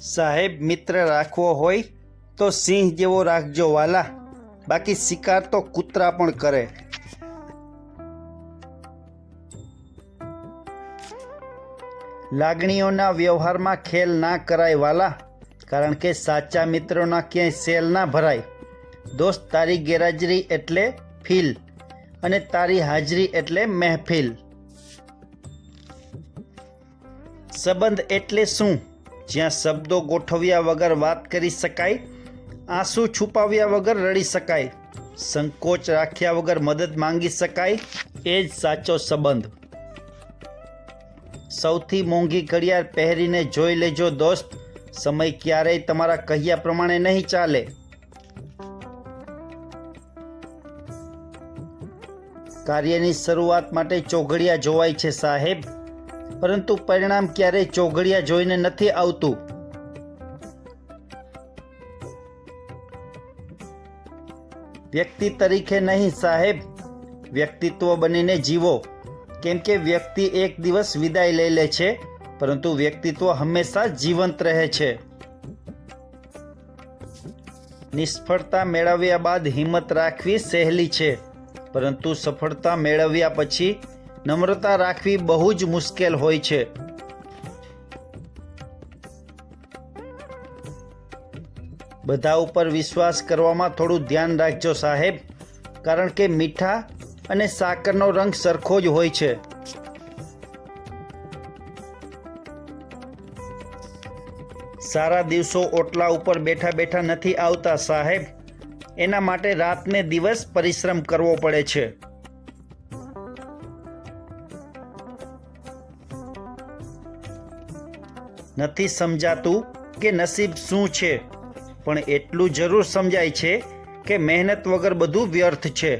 સાહેબ, મિત્ર રાખવો હોય તો સિંહ જેવો રાખજો, વાલા. બાકી શિકાર તો કૂતરા પણ કરે. લાગણીઓના વ્યવહારમાં ખેલ ના કરાય, વાલા. કારણ કે સાચા મિત્રોના ક્યાંય સેલ ના ભરાય. દોસ્ત, તારી ગેરહાજરી એટલે ફીલ અને તારી હાજરી એટલે મહેફિલ. સંબંધ એટલે શું? જ્યાં શબ્દો ગોઠવ્યા વગર વાત કરી શકાય, આંસુ છુપાવ્યા વગર રડી શકાય, સંકોચ રાખ્યા વગર મદદ માંગી શકાય, એ જ સાચો સંબંધ. સૌથી મોંઘી ઘડિયાળ પહેરીને જોઈ લેજો દોસ્ત, સમય ક્યારેય તમારા કહ્યા પ્રમાણે નહીં ચાલે. કાર્યની શરૂઆત માટે ચોઘડિયા જોવાય છે સાહેબ. પરંતુ પરિણામ ક્યારેય ચોઘડિયા જોઈને નથી આવતું. વ્યક્તિ તરીકે નહીં, સાહેબ. વ્યક્તિત્વ બનીને જીવો. કેમ કે વ્યક્તિ એક દિવસ વિદાય લઈ લે છે, પરંતુ વ્યક્તિત્વ હંમેશા જીવંત રહે છે. નિષ્ફળતા મેળવ્યા બાદ હિંમત રાખવી સહેલી છે, પરંતુ સફળતા મેળવ્યા પછી નમ્રતા રાખવી બહુ જ મુશ્કેલ હોય છે. બધા ઉપર વિશ્વાસ કરવામાં થોડું ધ્યાન રાખજો સાહેબ, કારણ કે મીઠા અને સાકરનો રંગ સરખો જ હોય છે. સારા દિવસો ઓટલા ઉપર બેઠા બેઠા નથી આવતા સાહેબ. એના માટે રાતને દિવસ પરિશ્રમ કરવો પડે છે. નથી સમજાતું કે નસીબ શું છે. પણ એટલું જરૂર સમજાય છે કે મહેનત વગર બધું વ્યર્થ છે.